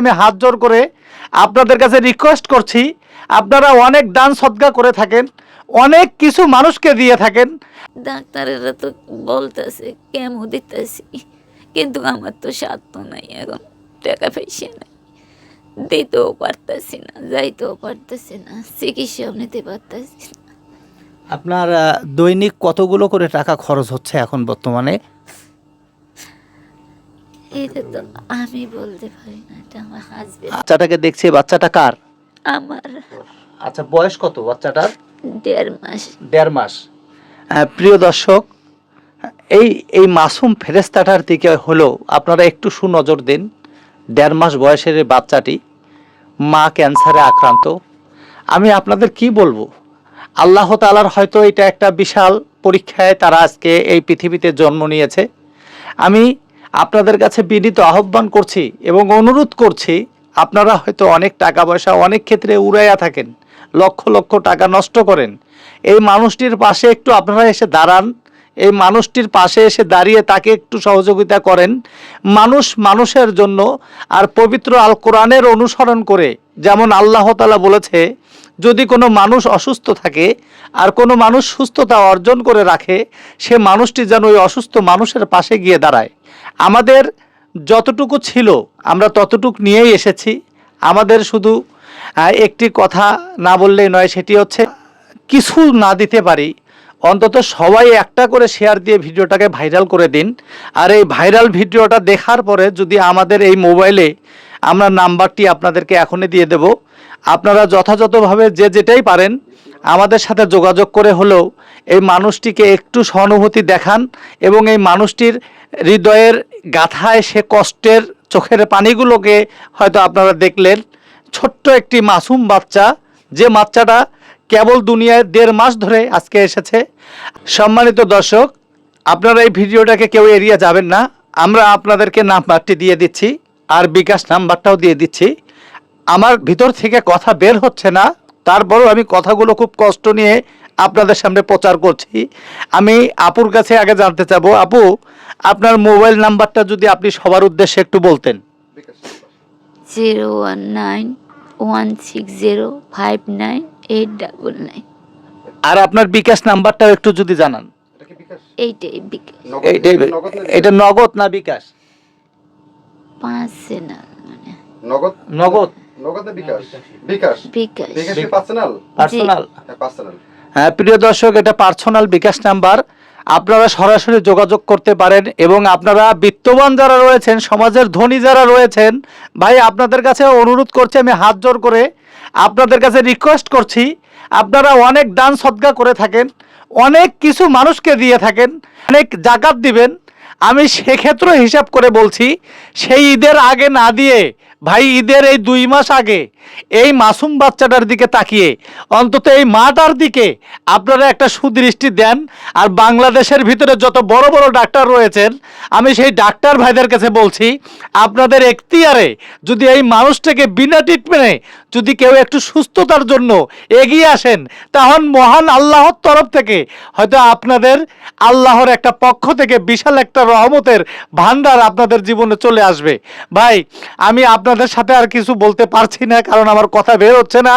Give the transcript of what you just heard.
আমি হাত জোর করে আপনাদের কাছে রিকোয়েস্ট করছি আপনারা অনেক দান সদ্গা করে থাকেন অনেক কিছু মানুষকে দিয়ে থাকেন। ডাক্তারেরা তো বলতেছে কেমো দিতেছি কিন্তু আমার তো সাধ্য নাই এখন টাকা পয়সা নাই। দিতেও পারতেছি না যাইতেও পারতেছি না চিকিৎসাও নিতে পারতেছি না। আপনার দৈনিক কতগুলো করে টাকা খরচ হচ্ছে এখন বর্তমানে? এটা তো আমি বলতে পারি না এটা আমার হাজবেন্ড বাচ্চাটাকে দেখছি বাচ্চাটা কার? আমার। আচ্ছা বয়স কত বাচ্চাটার? দেড় মাস। দেড় মাস। আহ, প্রিয় দর্শক এই এই মাসুম ফেরেস্তাটার দিকে হলেও আপনারা একটু সুনজর দিন দেড় মাস বয়সের বাচ্চাটি মা ক্যান্সারে আক্রান্ত। আমি আপনাদের কি বলব? আল্লাহ তালার হয়তো এটা একটা বিশাল পরীক্ষায় তারা আজকে এই পৃথিবীতে জন্ম নিয়েছে। আমি আপনাদের কাছে বিনীত আহ্বান করছি এবং অনুরোধ করছি, আপনারা হয়তো অনেক টাকা পয়সা অনেক ক্ষেত্রে উড়াইয়া থাকেন, লক্ষ লক্ষ টাকা নষ্ট করেন। এই মানুষটির পাশে একটু আপনারা এসে দাঁড়ান, এই মানুষটির পাশে এসে দাঁড়িয়ে তাকে একটু সহযোগিতা করেন। মানুষ মানুষের জন্য আর পবিত্র আল কোরআনের অনুসরণ করে, যেমন আল্লাহ তালা বলেছে, যদি কোনো মানুষ অসুস্থ থাকে আর কোনো মানুষ সুস্থতা অর্জন করে রাখে, সে মানুষটি যেন ওই অসুস্থ মানুষের পাশে গিয়ে দাঁড়ায়। আমাদের যতটুকু ছিল, আমরা ততটুক নিয়েই এসেছি। আমাদের শুধু একটি কথা না বললেই নয়, সেটি হচ্ছে কিছু না দিতে পারি। অন্তত সবাই একটা করে শেয়ার দিয়ে ভিডিওটাকে ভাইরাল করে দিন। আর এই ভাইরাল ভিডিওটা দেখার পরে যদি আমাদের এই মোবাইলে আমরা নাম্বারটি আপনাদেরকে এখনই দিয়ে দেব। আপনারা যথাযথভাবে যে যেটাই পারেন, আমাদের সাথে যোগাযোগ করে হলেও এই মানুষটিকে একটু সহানুভূতি দেখান এবং এই মানুষটির হৃদয়ের গাথায় সে কষ্টের চোখের পানিগুলোকে হয়তো আপনারা দেখলেন। ছোট্ট একটি মাসুম বাচ্চা, যে বাচ্চাটা কেবল দুনিয়ায় দেড় মাস ধরে আজকে এসেছে। সম্মানিত দর্শক, আপনারা এই ভিডিওটাকে কেউ এড়িয়ে যাবেন না। আমরা আপনাদেরকে নাম্বারটি দিয়ে দিচ্ছি। আর বিকাশ নাম্বারটাও দিয়ে দিচ্ছি। আমার ভিতর থেকে কথা বের হচ্ছে না তারপরও আমি কথাগুলো খুব কষ্ট নিয়ে আপনাদের সামনে প্রচার করছি। আমি আপুর কাছে আগে জানতে চাবো আপু আপনার মোবাইল নাম্বারটা যদি আপনি সবার উদ্দেশ্যে একটু বলতেন। Zero one nine one six zero five nine eight double nine. আর আপনার বিকাশ নাম্বারটাও একটু যদি জানান। এইটাই বিকাশ। এইটাই- এটা নগদ না বিকাশ? পাঁচ না মানে। নগদ? নগদ। নগদ না বিকাশ। বিকাশ। বিকাশ। বিকাশ কি পার্সোনাল? পার্সোনাল। হ্যাঁ পার্সোনাল। হ্যাঁ প্রিয় দর্শক এটা পার্সোনাল বিকাশ নাম্বার। আপনারা সরাসরি যোগাযোগ করতে পারেন এবং আপনারা বিত্তবান যারা রয়েছেন সমাজের ধনী যারা রয়েছেন ভাই আপনাদের কাছে অনুরোধ করছি আমি হাত জোর করে আপনাদের কাছে রিকোয়েস্ট করছি আপনারা অনেক দান সদ্গা করে থাকেন অনেক কিছু মানুষকে দিয়ে থাকেন অনেক জাকাত দিবেন আমি সেক্ষেত্রে হিসাব করে বলছি সেই ঈদের আগে না দিয়ে ভাই, ঈদের এই দুই মাস আগে এই মাসুম বাচ্চাটার দিকে তাকিয়ে, অন্তত এই মাটার দিকে আপনারা একটা সুদৃষ্টি দেন আর বাংলাদেশের ভিতরে যত বড় বড় ডাক্তার রয়েছেন, আমি সেই ডাক্তার ভাইদের কাছে বলছি, আপনাদের এখতিয়ারে যদি এই মানুষটাকে বিনা ট্রিটমেন্টে যদি কেউ একটু সুস্থতার জন্য এগিয়ে আসেন তখন মহান আল্লাহর তরফ থেকে হয়তো আপনাদের আল্লাহর একটা পক্ষ থেকে বিশাল একটা রহমতের ভান্ডার আপনাদের জীবনে চলে আসবে। ভাই, আমি আপনাদের সাথে আর কিছু বলতে পারছি না কারণ আমার কথা বের হচ্ছে না।